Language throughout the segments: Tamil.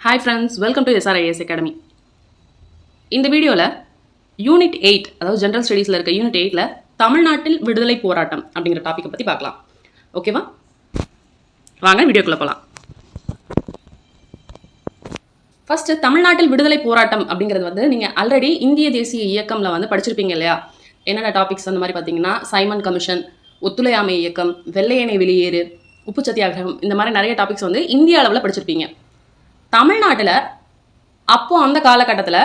Hi friends welcome to SRIS academy இந்த வீடியோவில் யூனிட் எயிட் அதாவது ஜென்ரல் ஸ்டடீஸில் இருக்க யூனிட் எயிட்டில் தமிழ்நாட்டில் விடுதலை போராட்டம் அப்படிங்கிற டாப்பிக்கை பற்றி பார்க்கலாம். ஓகேவா வாங்க வீடியோக்குள்ளே போகலாம் ஃபஸ்ட்டு தமிழ்நாட்டில் விடுதலை போராட்டம் அப்படிங்கிறது வந்து நீங்கள் ஆல்ரெடி இந்திய தேசிய இயக்கம்ல வந்து படிச்சிருப்பீங்க இல்லையா? என்னென்ன டாபிக்ஸ் அந்த மாதிரி பார்த்தீங்கன்னா சைமன் கமிஷன் ஒத்துழையாமை இயக்கம் வெள்ளையணை வெளியேறு உப்பு சத்தியாகிரகம் இந்த மாதிரி நிறைய டாபிக்ஸ் வந்து இந்திய அளவில் படிச்சிருப்பீங்க. தமிழ்நாட்டில் அப்போ அந்த காலகட்டத்தில்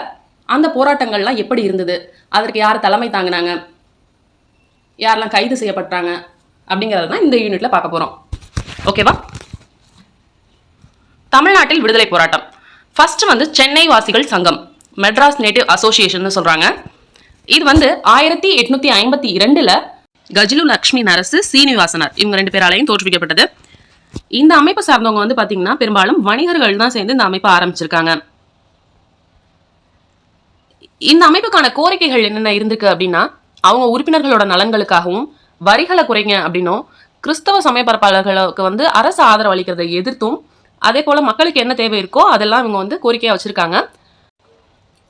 அந்த போராட்டங்கள்லாம் எப்படி இருந்தது? அதற்கு யார் தலைமை தாங்கினாங்க? யாரெல்லாம் கைது செய்யப்பட்டாங்க? அப்படிங்கிறது தான் இந்த யூனிட்டில் பார்க்க போகிறோம் ஓகேவா தமிழ்நாட்டில் விடுதலை போராட்டம். ஃபஸ்ட்டு வந்து சென்னை வாசிகள் சங்கம் மெட்ராஸ் நேட்டிவ் அசோசியேஷன் சொல்கிறாங்க இது வந்து ஆயிரத்தி எட்நூற்றி ஐம்பத்தி இரண்டில் கஜிலு லக்ஷ்மி நரசு சீனிவாசனர் இவங்க ரெண்டு பேராலையும் தோற்றுவிக்கப்பட்டது. இந்த அமைப்பு சார்ந்தவங்க வந்து பார்த்தீங்கன்னா பெரும்பாலும் வணிகர்கள் தான் சேர்ந்து இந்த அமைப்பை ஆரம்பிச்சிருக்காங்க. இந்த அமைப்புக்கான கோரிக்கைகள் என்னென்ன இருந்திருக்கு அப்படின்னா அவங்க உறுப்பினர்களோட நலன்களுக்காகவும் வரிகளை குறைங்க அப்படின்னும் கிறிஸ்தவ சமய பரப்பாளர்களுக்கு வந்து அரசு ஆதரவு அளிக்கிறதை எதிர்த்தும் அதே போல மக்களுக்கு என்ன தேவை இருக்கோ அதெல்லாம் இவங்க வந்து கோரிக்கையாக வச்சிருக்காங்க.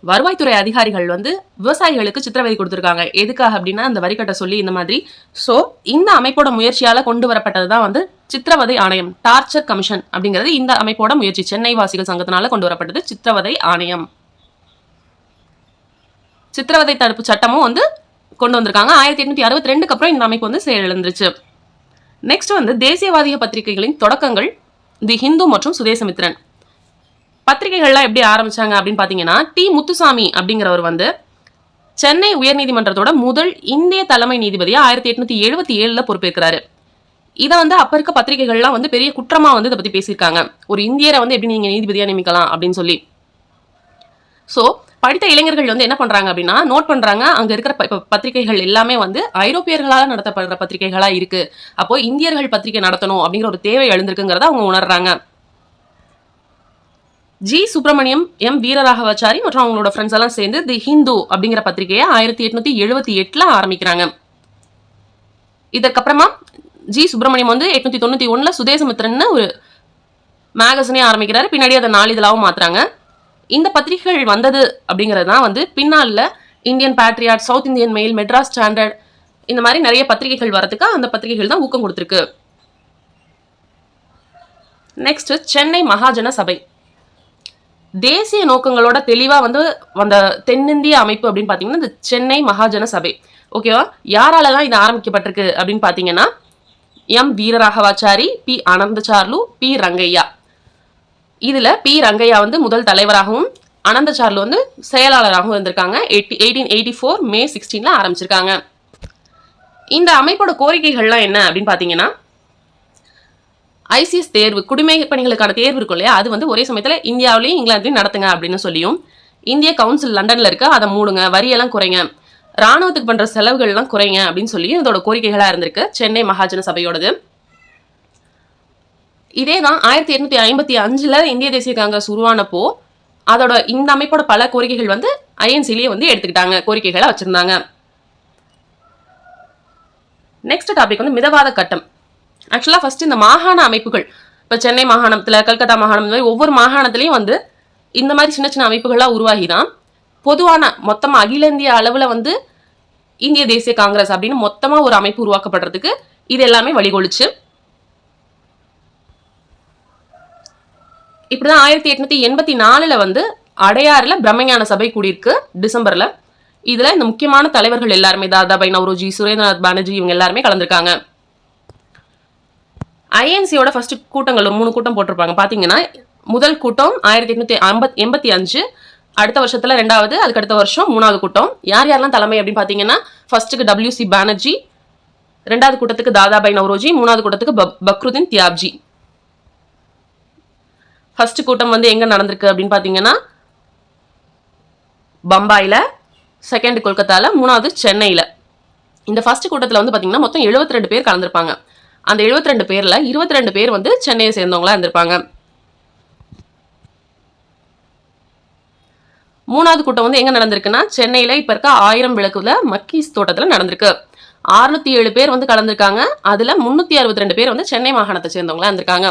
வருவாய்த்துறை அதிகாரிகள் வந்து விவசாயிகளுக்கு சித்திரவதை கொடுத்துருக்காங்க. எதுக்காக அப்படின்னா அந்த வரி கட்ட சொல்லி இந்த மாதிரி. ஸோ இந்த அமைப்போட முயற்சியால் கொண்டு வரப்பட்டது தான் வந்து சித்திரவதை ஆணையம் டார்ச்சர் கமிஷன் அப்படிங்கிறது இந்த அமைப்போட முயற்சி. சென்னை வாசிகள் சங்கத்தினால கொண்டு வரப்பட்டது சித்திரவதை ஆணையம். சித்திரவதை தடுப்பு சட்டமும் வந்து கொண்டு வந்திருக்காங்க. ஆயிரத்தி எட்நூத்தி அறுபத்தி ரெண்டுக்கு அப்புறம் இந்த அமைப்பு வந்து செயலிழந்துருச்சு. நெக்ஸ்ட் வந்து தேசியவாதிய பத்திரிகைகளின் தொடக்கங்கள் தி ஹிந்து மற்றும் சுதேசமித்ரன் பத்திரிகைகள்லாம் எப்படி ஆரம்பிச்சாங்க அப்படின்னு பார்த்தீங்கன்னா டி முத்துசாமி அப்படிங்கிறவர் வந்து சென்னை உயர்நீதிமன்றத்தோட முதல் இந்திய தலைமை நீதிபதியாக ஆயிரத்தி எட்நூத்தி எழுபத்தி ஏழுல பொறுப்பேற்கிறாரு. இதை வந்து அப்ப இருக்க பத்திரிகைகள்லாம் வந்து பெரிய குற்றமா வந்து இதை பத்தி பேசியிருக்காங்க. ஒரு இந்தியரை வந்து எப்படி நீங்க நீதிபதியா நியமிக்கலாம் அப்படின்னு சொல்லி. ஸோ படித்த இளைஞர்கள் வந்து என்ன பண்றாங்க அப்படின்னா நோட் பண்றாங்க அங்க இருக்கிற பத்திரிகைகள் எல்லாமே வந்து ஐரோப்பியர்களால் நடத்தப்படுற பத்திரிகைகளாக இருக்கு. அப்போ இந்தியர்கள் பத்திரிகை நடத்தணும் அப்படிங்கிற ஒரு தேவை எழுந்திருக்குங்கிறத அவங்க உணர்றாங்க. ஜி சுப்பிரமணியம் எம் வீரராகவாச்சாரி மற்றும் அவங்களோட ஃப்ரெண்ட்ஸ் எல்லாம் சேர்ந்து தி ஹிந்து அப்படிங்கிற பத்திரிகையை ஆயிரத்தி எட்நூத்தி எழுபத்தி எட்டுல ஆரம்பிக்கிறாங்க. இதற்கப்புறமா ஜி சுப்பிரமணியம் வந்து எட்நூத்தி தொண்ணூற்றி ஒன்றில் சுதேசமித்திரன்னு ஒரு மேகசினே ஆரம்பிக்கிறாரு. பின்னாடி அதை நாளிதழாகவும் மாற்றுறாங்க இந்த பத்திரிகைகள் வந்தது அப்படிங்கிறது தான் வந்து பின்னால Indian patriot south Indian mail Madras standard இந்த மாதிரி நிறைய பத்திரிகைகள் வரதுக்கு அந்த பத்திரிகைகள் தான் ஊக்கம் கொடுத்துருக்கு. நெக்ஸ்ட் சென்னை மகாஜன சபை. தேசிய நோக்கங்களோட தெளிவாக வந்து வந்த தென்னிந்திய அமைப்பு அப்படின்னு பார்த்தீங்கன்னா இந்த சென்னை மகாஜன சபை. ஓகேவா யாராலலாம் இது ஆரம்பிக்கப்பட்டிருக்கு அப்படின்னு பார்த்தீங்கன்னா M. Veeraraghavachari P. Anandacharlu P. Rangaiah. இதில் பி. ரங்கையா வந்து முதல் தலைவராகவும் அனந்தசார்லு வந்து செயலாளராகவும் இருந்திருக்காங்க. Eighty eighteen eighty four May சிக்ஸ்டீனில் ஆரம்பிச்சிருக்காங்க. இந்த அமைப்போட கோரிக்கைகள்லாம் என்ன அப்படின்னு பார்த்தீங்கன்னா ஐசிஎஸ் தேர்வு குடிமை பணிகளுக்கான தேர்வு இருக்கும் இல்லையா? அது வந்து ஒரே சமயத்தில் இந்தியாவிலையும் இங்கிலாந்துலையும் நடத்துங்க அப்படின்னு சொல்லியும் இந்திய கவுன்சில் லண்டனில் இருக்க. அதை மூடுங்க வரியெல்லாம் குறைங்க. ராணுவத்துக்கு பண்ணுற செலவுகள்லாம் குறைங்க அப்படின்னு சொல்லி இதோட கோரிக்கைகளாக இருந்திருக்கு. சென்னை மகாஜன சபையோடது. இதே தான் ஆயிரத்தி எட்நூத்தி ஐம்பத்தி அஞ்சில் இந்திய தேசிய காங்கிரஸ் உருவானப்போ அதோட இந்த அமைப்போட பல கோரிக்கைகள் வந்து ஐஎன்சிலேயே வந்து எடுத்துக்கிட்டாங்க கோரிக்கைகளை வச்சுருந்தாங்க. நெக்ஸ்ட் டாபிக் வந்து மிதவாத கட்டம். ஆக்சுவலாக ஃபஸ்ட்டு இந்த மாகாண அமைப்புகள் இப்போ சென்னை மாகாணத்தில் கல்கத்தா மாகாணம் இந்த மாதிரி ஒவ்வொரு மாகாணத்துலேயும் வந்து இந்த மாதிரி சின்ன சின்ன அமைப்புகள்லாம் உருவாகி தான் பொதுவான மொத்தமாக அகில இந்திய அளவில் வந்து இந்திய தேசிய காங்கிரஸ் அப்படின்னு மொத்தமாக ஒரு அமைப்பு உருவாக்கப்படுறதுக்கு இது எல்லாமே வழிகொழிச்சு இப்படிதான் ஆயிரத்தி எட்நூத்தி எண்பத்தி நாலுல வந்து அடையாறுல பிரம்மஞான சபை கூடியிருக்கு டிசம்பர்ல. இதுல இந்த முக்கியமான தலைவர்கள் எல்லாருமே தாதாபாய் நவ்ரோஜி சுரேந்திரநாத் பானர்ஜி இவங்க எல்லாருமே கலந்துருக்காங்க. ஐஎன்சியோட ஃபர்ஸ்ட் கூட்டங்கள் ஒரு மூணு கூட்டம் போட்டிருப்பாங்க. பாத்தீங்கன்னா முதல் கூட்டம் ஆயிரத்தி எட்நூத்தி ஐம்பத் எண்பத்தி அஞ்சு அடுத்த வருஷத்தில் ரெண்டாவது அதுக்கு அடுத்த வருஷம் மூணாவது கூட்டம். யார் யாரெல்லாம் தலைமை அப்படின்னு பார்த்தீங்கன்னா ஃபர்ஸ்ட்டுக்கு டபிள்யூசி பானர்ஜி ரெண்டாவது கூட்டத்துக்கு தாதாபாய் நவ்ரோஜி மூணாவது கூட்டத்துக்கு பக்ருதீன் தியாப்ஜி. ஃபர்ஸ்ட் கூட்டம் வந்து எங்கே நடந்திருக்கு அப்படின்னு பார்த்தீங்கன்னா பம்பாயில் செகண்ட் கொல்கத்தாவில் மூணாவது சென்னையில். இந்த ஃபஸ்ட்டு கூட்டத்தில் வந்து பார்த்திங்கன்னா மொத்தம் 72 ரெண்டு பேர் கலந்துருப்பாங்க. அந்த 72 ரெண்டு பேரில் இருபத்தி ரெண்டு பேர் வந்து சென்னையை சேர்ந்தவங்களாக இருந்திருப்பாங்க. மூணாவது கூட்டம் வந்து எங்கே நடந்திருக்குன்னா சென்னையில இப்போ இருக்க ஆயிரம் விளக்குல மக்கீஸ் தோட்டத்தில் நடந்திருக்கு. அறுநூத்தி ஏழு பேர் வந்து கலந்துருக்காங்க. அதுல முந்நூற்றி அறுபத்தி ரெண்டு பேர் வந்து சென்னை மாகாணத்தை சேர்ந்தவங்களா இருந்திருக்காங்க.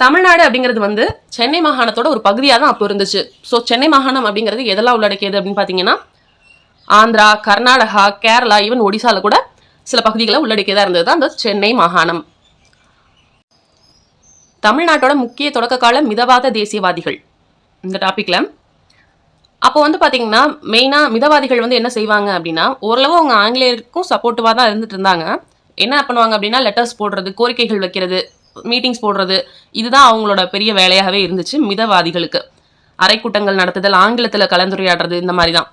தமிழ்நாடு அப்படிங்கிறது வந்து சென்னை மாகாணத்தோட ஒரு பகுதியாக தான் அப்போ இருந்துச்சு. ஸோ சென்னை மாகாணம் அப்படிங்கிறது எதெல்லாம் உள்ளடக்கியது அப்படின்னு பார்த்தீங்கன்னா ஆந்திரா கர்நாடகா கேரளா ஈவன் ஒடிசால கூட சில பகுதிகளை உள்ளடக்கியதாக இருந்தது தான் அந்த சென்னை மாகாணம். தமிழ்நாட்டோட முக்கிய தொடக்க கால மிதவாத தேசியவாதிகள். இந்த டாப்பிக்கில் அப்போ வந்து பார்த்தீங்கன்னா மெயினாக மிதவாதிகள் வந்து என்ன செய்வாங்க அப்படின்னா ஓரளவு அவங்க ஆங்கிலேயருக்கும் சப்போர்ட்டிவாக தான் இருந்துட்டு இருந்தாங்க. என்ன பண்ணுவாங்க அப்படின்னா லெட்டர்ஸ் போடுறது கோரிக்கைகள் வைக்கிறது மீட்டிங்ஸ் போடுறது இதுதான் அவங்களோட பெரிய வேலையாகவே இருந்துச்சு மிதவாதிகளுக்கு. அறைக்கூட்டங்கள் நடத்துதல் ஆங்கிலத்தில் கலந்துரையாடுறது இந்த மாதிரி தான்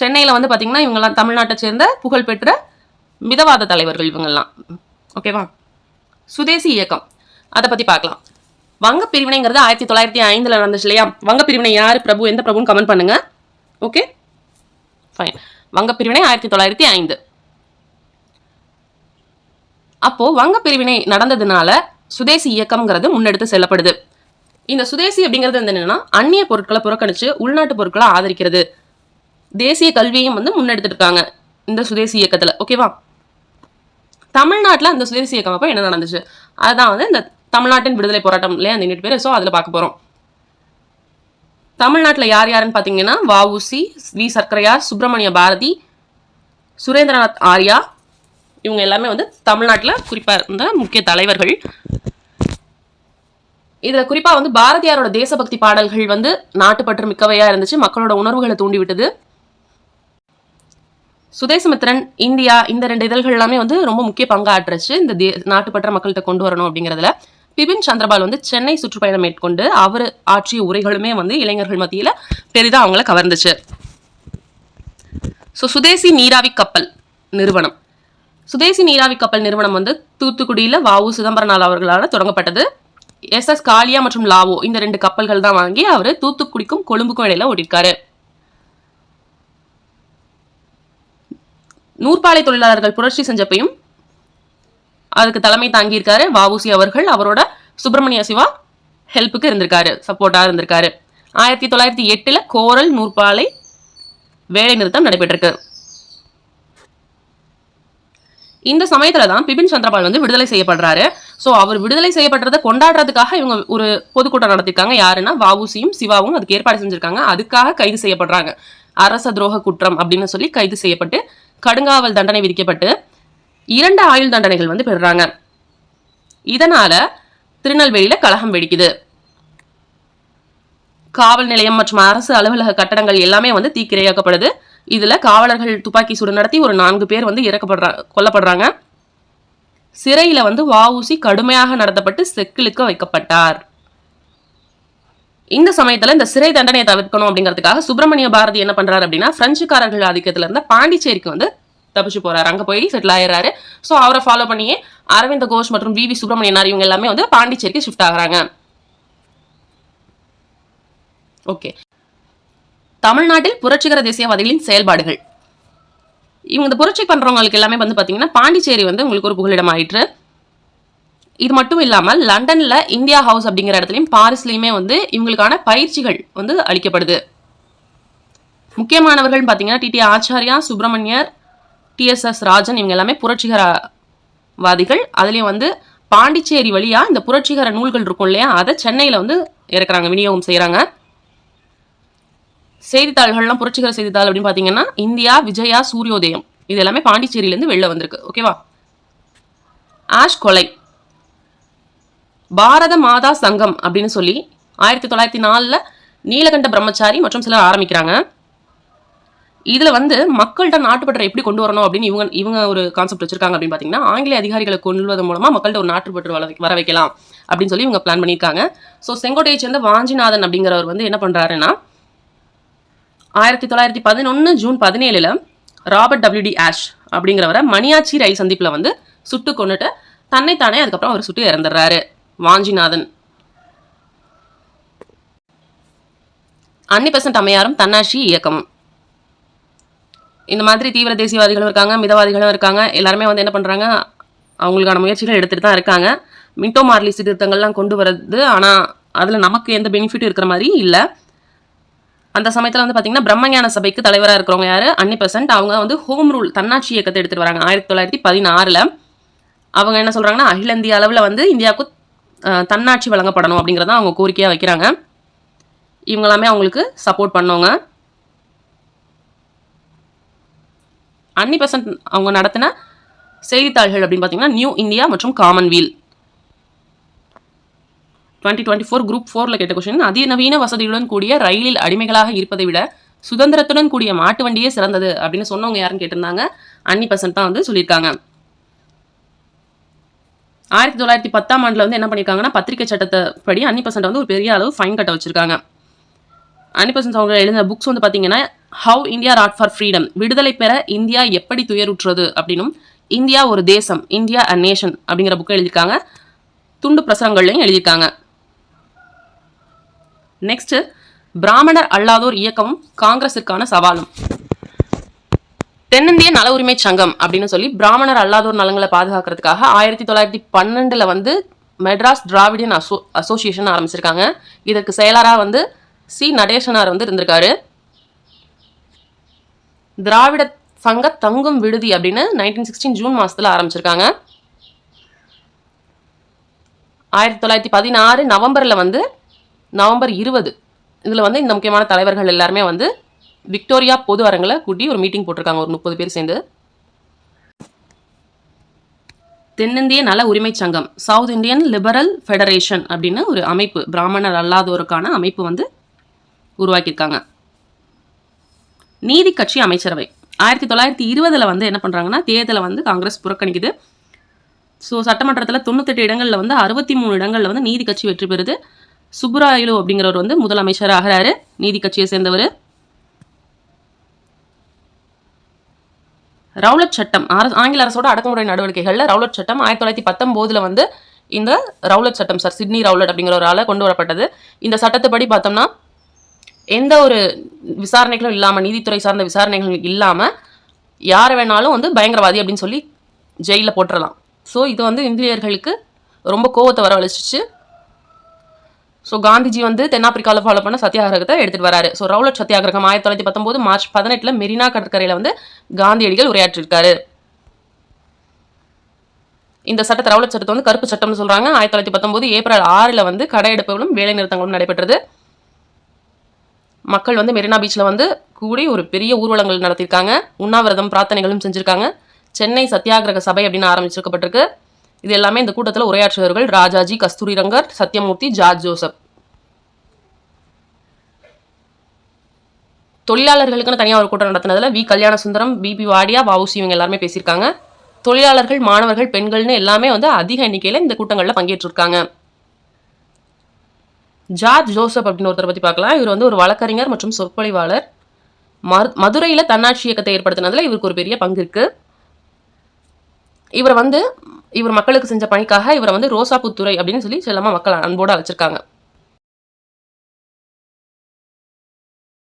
சென்னையில் வந்து பார்த்தீங்கன்னா இவங்கெல்லாம் தமிழ்நாட்டை சேர்ந்த புகழ்பெற்ற மிதவாத தலைவர்கள் இவங்கெல்லாம். ஓகேவா சுதேசி இயக்கம். அதை பற்றி பார்க்கலாம். வங்க பிரிவினைங்கிறது ஆயிரத்தி தொள்ளாயிரத்தி ஐந்தில் நடந்துச்சு இல்லையா? வங்க பிரிவினை யார்? பிரபு எந்த பிரபுன்னு கமெண்ட் பண்ணுங்க. ஓகே ஃபைன் வங்க பிரிவினை ஆயிரத்தி தொள்ளாயிரத்தி ஐந்து. அப்போ வங்க பிரிவினை நடந்ததுனால சுதேசி இயக்கம்ங்கிறது முன்னெடுத்து செல்லப்படுது. இந்த சுதேசி அப்படிங்கிறது வந்து என்னன்னா அந்நிய பொருட்களை புறக்கணிச்சு உள்நாட்டு பொருட்களை ஆதரிக்கிறது. தேசிய கல்வியையும் வந்து முன்னெடுத்துட்டு இருக்காங்க இந்த சுதேசி இயக்கத்தில். ஓகேவா தமிழ்நாட்டில் அந்த சுதேசி இயக்கம் அப்போ என்ன நடந்துச்சு? அதுதான் வந்து இந்த தமிழ்நாட்டின் விடுதலை போராட்டம் இல்லையா அந்த எட்டு பேர் ஸோ அதில் பார்க்க போகிறோம் தமிழ்நாட்டில் யார் யாருன்னு பார்த்தீங்கன்னா வஉசி வி. சர்க்கரையார் சுப்பிரமணிய பாரதி சுரேந்திரநாத் ஆர்யா இவங்க எல்லாமே வந்து தமிழ்நாட்டில் குறிப்பாக இருந்த முக்கிய தலைவர்கள். இதில் குறிப்பாக வந்து பாரதியாரோட தேசபக்தி பாடல்கள் வந்து நாட்டுப்பற்று மிக்கவையாக இருந்துச்சு மக்களோட உணர்வுகளை தூண்டிவிட்டது. சுதேசமித்திரன் இந்தியா இந்த ரெண்டு இதழ்கள் எல்லாமே வந்து ரொம்ப முக்கிய பங்காற்றுச்சு. இந்த தே நாட்டுப்பற்ற மக்கள்கிட்ட கொண்டு வரணும் அப்படிங்கிறதுல. பிபின் சந்திரபால் வந்து சென்னை சுற்றுப்பயணம் மேற்கொண்டு அவர் ஆற்றிய உரைகளுமே வந்து இளைஞர்கள் மத்தியில் பெரிதாக அவங்கள கவர்ந்துச்சு. ஸோ சுதேசி நீராவி கப்பல் நிறுவனம். சுதேசி நீராவி கப்பல் நிறுவனம் வந்து தூத்துக்குடியில் வாவு சிதம்பரனார் அவர்களால் தொடங்கப்பட்டது. எஸ் எஸ் காளியா மற்றும் லாவோ இந்த ரெண்டு கப்பல்கள் தான் வாங்கி அவர் தூத்துக்குடிக்கும் கொழும்புக்கும் இடையில ஓடிருக்காரு நூற்பாலை தொழிலாளர்கள் புரட்சி செஞ்சப்பையும் அதுக்கு தலைமை தாங்கியிருக்காரு வஉசி அவர்கள். அவரோட சுப்பிரமணிய சிவா ஹெல்ப்புக்கு இருந்திருக்காரு சப்போர்ட்டாக இருந்திருக்காரு. ஆயிரத்தி தொள்ளாயிரத்தி எட்டில் கோரல் நூற்பாலை வேலை நிறுத்தம் நடைபெற்றிருக்கு. இந்த சமயத்தில் தான் பிபின் சந்திரபால் வந்து விடுதலை செய்யப்படுறாரு. ஸோ அவர் விடுதலை செய்யப்படுறதை கொண்டாடுறதுக்காக இவங்க ஒரு பொதுக்கூட்டம் நடத்திருக்காங்க. யாருன்னா வஉசியும் சிவாவும் அதுக்கு ஏற்பாடு செஞ்சுருக்காங்க. அதுக்காக கைது செய்யப்படுறாங்க. அரச துரோக குற்றம் அப்படின்னு சொல்லி கைது செய்யப்பட்டு கடுங்காவல் தண்டனை விதிக்கப்பட்டு இரண்டு ஆயுள் தண்டனைகள் வந்து பெறுறாங்க. இதனால திருநெல்வேலியில கலகம் வெடிக்குது. காவல் நிலையம் மற்றும் அரசு அலுவலக கட்டடங்கள் எல்லாமே வந்து தீக்கிரையாக்கப்படுது. இதுல காவலர்கள் துப்பாக்கி சூடு நடத்தி ஒரு நான்கு பேர் வந்து இறக்கப்படுற கொல்லப்படுறாங்க. சிறையில வந்து வஉசி கடுமையாக நடத்தப்பட்டு செக்கிலுக்கு வைக்கப்பட்டார். இந்த சமயத்துல இந்த சிறை தண்டனையை தவிர்க்கணும் அப்படிங்கிறதுக்காக சுப்பிரமணிய பாரதி என்ன பண்றாரு அப்படின்னா பிரெஞ்சுக்காரர்கள் ஆதிக்கத்துல இருந்த பாண்டிச்சேரிக்கு வந்து தப்பிச்சு போறாரு. அங்க போய் செட்டில் ஆயிடுறாரு. ஸோ அவரை ஃபாலோ பண்ணியே அரவிந்த கோஷ் மற்றும் வி வி சுப்பிரமணியனார் இவங்க எல்லாமே வந்து பாண்டிச்சேரிக்கு ஷிஃப்ட் ஆகுறாங்க. ஓகே தமிழ்நாட்டில் புரட்சிகர தேசியவாதிகளின் செயல்பாடுகள். இவங்க இந்த புரட்சி பண்றவங்களுக்கு எல்லாமே வந்து பாத்தீங்கன்னா பாண்டிச்சேரி வந்து உங்களுக்கு ஒரு புகலிடம் ஆயிற்று. இது மட்டும் இல்லாமல் லண்டனில் இந்தியா ஹவுஸ் அப்படிங்கிற இடத்துலையும் பாரிஸ்லேயுமே வந்து இவங்களுக்கான பயிற்சிகள் வந்து அளிக்கப்படுது. முக்கியமானவர்கள் பார்த்தீங்கன்னா டிடி ஆச்சாரியா சுப்பிரமணியர் டிஎஸ்எஸ் ராஜன் இவங்க எல்லாமே புரட்சிகரவாதிகள். அதுலேயும் வந்து பாண்டிச்சேரி வழியா இந்த புரட்சிகர நூல்கள் இருக்கும் இல்லையா? அதை சென்னையில் வந்து இறக்குறாங்க விநியோகம் செய்கிறாங்க செய்தித்தாள்கள்லாம் புரட்சிகர செய்தித்தாள் அப்படின்னு பார்த்தீங்கன்னா இந்தியா விஜயா சூரியோதயம். இது எல்லாமே பாண்டிச்சேரியிலேருந்து வெளில வந்திருக்கு. ஓகேவா? ஆஷ் கொலை. பாரத மாதா சங்கம் அப்படின்னு சொல்லி ஆயிரத்தி தொள்ளாயிரத்தி நாலில் நீலகண்ட பிரம்மச்சாரி மற்றும் சிலர் ஆரம்பிக்கிறாங்க. இதில் வந்து மக்கள்கிட்ட நாட்டுப்பற்றை எப்படி கொண்டு வரணும் அப்படின்னு இவங்க இவங்க ஒரு கான்செப்ட் வச்சிருக்காங்க அப்படின்னு பார்த்தீங்கன்னா ஆங்கில அதிகாரிகளை கொள்வதன் மூலமாக மக்கள்கிட்ட ஒரு நாட்டுப்பற்று வர வர வைக்கலாம் அப்படின்னு சொல்லி இவங்க பிளான் பண்ணியிருக்காங்க. ஸோ செங்கோட்டையை சேர்ந்த வாஞ்சிநாதன் அப்படிங்கிறவர் வந்து என்ன பண்ணுறாருன்னா ஆயிரத்தி தொள்ளாயிரத்தி பதினொன்று ஜூன் பதினேழில் ராபர்ட் டபிள்யூடி ஆஷ் அப்படிங்கிறவரை மணியாச்சி ரயில் சந்திப்பில் வந்து சுட்டு கொண்டுட்டு தன்னைத்தானே அதுக்கப்புறம் அவர் சுட்டு இறந்துடுறாரு. வாஞ்சிநாதன். அன்னி பெசன்ட் அம்மையாரும் தன்னாட்சி இயக்கமும் இந்த மாதிரி தீவிர தேசியவாதிகளும் இருக்காங்க மிதவாதிகளும் இருக்காங்க. எல்லாருமே வந்து என்ன பண்ணுறாங்க அவங்களுக்கான முயற்சிகள் எடுத்துகிட்டு தான் இருக்காங்க. மின்டோ மார்லி சீர்திருத்தங்கள்லாம் கொண்டு வரது ஆனால் அதில் நமக்கு எந்த பெனிஃபிட்டும் இருக்கிற மாதிரி இல்லை. அந்த சமயத்தில் வந்து பார்த்தீங்கன்னா பிரம்மஞான சபைக்கு தலைவராக இருக்கிறவங்க யார்? அன்னி பெசன்ட் அவங்க வந்து ஹோம் ரூல் தன்னாட்சி இயக்கத்தை எடுத்துகிட்டு வராங்க. ஆயிரத்தி தொள்ளாயிரத்தி பதினாறில். அவங்க என்ன சொல்கிறாங்கன்னா அகில இந்திய அளவில் வந்து இந்தியாவுக்கு தன்னாட்சி வழங்கப்படணும் அப்படிங்கிறத அவங்க கோரிக்கையாக வைக்கிறாங்க. இவங்களாமே அவங்களுக்கு சப்போர்ட் பண்ணவங்க அன்னி பெசன்ட் அவங்க நடத்தின செய்தித்தாள்கள் அப்படின்னு பார்த்தீங்கன்னா நியூ இந்தியா மற்றும் commonweal twenty twenty four group ஃபோரில் கேட்ட கொஸ்டின் அதிநவீன வசதியுடன் கூடிய ரயிலில் அடிமைகளாக இருப்பதை விட சுதந்திரத்துடன் கூடிய மாட்டு வண்டியே சிறந்தது அப்படின்னு சொன்னவங்க யாருன்னு கேட்டிருந்தாங்க. அன்னி பெசன்ட் தான் வந்து சொல்லியிருக்காங்க. ஆயிரத்தி தொள்ளாயிரத்தி பத்தாம் ஆண்டில் வந்து என்ன பண்ணியிருக்காங்கன்னா பத்திரிகை சட்டத்தை படி அன்னி பசண்ட்டை வந்து ஒரு பெரிய அளவு ஃபைன் கட்ட வச்சிருக்காங்க. அன்னி பசண்ட் அவங்க எழுதின புக்ஸ் வந்து பார்த்தீங்கன்னா how India fought for freedom விடுதலை பெற இந்தியா எப்படி துயருற்றது அப்படின்னும் இந்தியா ஒரு தேசம் இந்தியா அ நேஷன் அப்படிங்கிற புக்கை எழுதியிருக்காங்க. துண்டு பிரசங்கள்லையும் எழுதியிருக்காங்க. நெக்ஸ்ட்டு பிராமணர் அல்லாதோர் இயக்கமும் காங்கிரஸிற்கான சவாலும். தென்னிந்திய நல உரிமை சங்கம் அப்படின்னு சொல்லி பிராமணர் அல்லாதோர் நலங்களை பாதுகாக்கிறதுக்காக ஆயிரத்தி தொள்ளாயிரத்தி பன்னெண்டுல வந்து மெட்ராஸ் டிராவிடியன் அசோ அசோசியேஷன் ஆரம்பிச்சிருக்காங்க. இதற்கு செயலராக வந்து சி நடேசனார் வந்து இருந்திருக்காரு. திராவிட சங்க தங்கும் விடுதி அப்படின்னு நைன்டீன் சிக்ஸ்டீன் ஜூன் மாசத்துல ஆரம்பிச்சிருக்காங்க. ஆயிரத்தி தொள்ளாயிரத்தி பதினாறு நவம்பரில் வந்து நவம்பர் இருபது. இதில் வந்து இந்த முக்கியமான தலைவர்கள் எல்லாருமே வந்து விக்டோரியா பொது அரங்கில் கூட்டி ஒரு மீட்டிங் போட்டிருக்காங்க. ஒரு முப்பது பேர் சேர்ந்து. தென்னிந்திய நல உரிமை சங்கம் சவுத் இந்தியன் லிபரல் ஃபெடரேஷன் அப்படின்னு ஒரு அமைப்பு பிராமணர் அல்லாதோருக்கான அமைப்பு வந்து உருவாக்கியிருக்காங்க. நீதி கட்சி அமைச்சரவை. ஆயிரத்தி தொள்ளாயிரத்தி இருபதில் வந்து என்ன பண்ணுறாங்கன்னா தேர்தலை வந்து காங்கிரஸ் புறக்கணிக்குது. ஸோ சட்டமன்றத்தில் தொண்ணூத்தெட்டு இடங்களில் வந்து அறுபத்தி மூணு இடங்களில் வந்து நீதி கட்சி வெற்றி பெறுது. சுப்ராயலு அப்படிங்கிறவர் வந்து முதலமைச்சர் ஆகிறாரு நீதி கட்சியை சேர்ந்தவர். ரவுலட் சட்டம் அரசு ஆங்கில அரசோட அடக்குமுறை நடவடிக்கைகளில் ரவுலட் சட்டம் ஆயிரத்தி தொள்ளாயிரத்தி பத்தொம்போதில் வந்து இந்த ரவுலட் சட்டம் சார் சிட்னி ரவுலட் அப்படிங்கிற ஒரு ஆளை கொண்டு வரப்பட்டது. இந்த சட்டத்தைப்படி பார்த்தோம்னா எந்த ஒரு விசாரணைகளும் இல்லாமல் நீதித்துறை சார்ந்த விசாரணைகள் இல்லாமல் யாரை வேணாலும் வந்து பயங்கரவாதி அப்படின்னு சொல்லி ஜெயிலில் போட்டுடலாம் ஸோ இது வந்து இந்தியர்களுக்கு ரொம்ப கோவத்தை வரவழைச்சிச்சு. ஸோ காந்திஜி வந்து தென்னாப்பிரிக்காவில் ஃபாலோ பண்ண சத்தியாகிரகத்தை எடுத்துகிட்டு வராரு. ஸோ ரவுலட் சத்தியாகிரகம் ஆயிரத்தி தொள்ளாயிரத்தி பத்தொம்போது மார்ச் பதினெட்டில் மெரினா கடற்கரையில் வந்து காந்தியடிகள் உரையாற்றிருக்காரு. இந்த சட்டத்தை ரவுலட் சட்டத்தை வந்து கருப்பு சட்டம்னு சொல்கிறாங்க ஆயிரத்தி தொள்ளாயிரத்தி பத்தொம்போது ஏப்ரல் ஆறில் வந்து கடையெடுப்புகளும் வேலை நிறுத்தங்களும் நடைபெற்றது. மக்கள் வந்து மெரினா பீச்சில் வந்து கூடி ஒரு பெரிய ஊர்வலங்கள் நடத்தியிருக்காங்க. உண்ணாவிரதம் பிரார்த்தனைகளும் செஞ்சுருக்காங்க. சென்னை சத்தியாகிரக சபை அப்படின்னு ஆரம்பிச்சிருக்கப்பட்டிருக்கு. இது எல்லாமே இந்த கூட்டத்தில் உரையாற்றுவர்கள் ராஜாஜி கஸ்தூரி ரங்கர் சத்யமூர்த்தி ஜார்ஜ் ஜோசப். தொழிலாளர்களுக்குன்னு தனியாக ஒரு கூட்டம் நடத்தினதுல வி. கல்யாண சுந்தரம் பிபி வாடியா வாவுசி இவங்க எல்லாருமே பேசியிருக்காங்க. தொழிலாளர்கள் மாணவர்கள் பெண்கள்னு எல்லாமே வந்து அதிக எண்ணிக்கையில் இந்த கூட்டங்களில் பங்கேற்றிருக்காங்க. ஜார்ஜ் ஜோசப் அப்படின்னு ஒருத்தரை பற்றி பார்க்கலாம். இவர் வந்து ஒரு வழக்கறிஞர் மற்றும் சொற்பொழிவாளர். மரு மதுரையில் தன்னாட்சி இயக்கத்தை ஏற்படுத்தினதுல இவருக்கு ஒரு பெரிய பங்கு இருக்குது இவர் வந்து இவர் மக்களுக்கு செஞ்ச பணிக்காக இவரை வந்து ரோசாப்புத்துறை அப்படின்னு சொல்லி செல்லமா மக்கள் அன்போடு அழைச்சிருக்காங்க.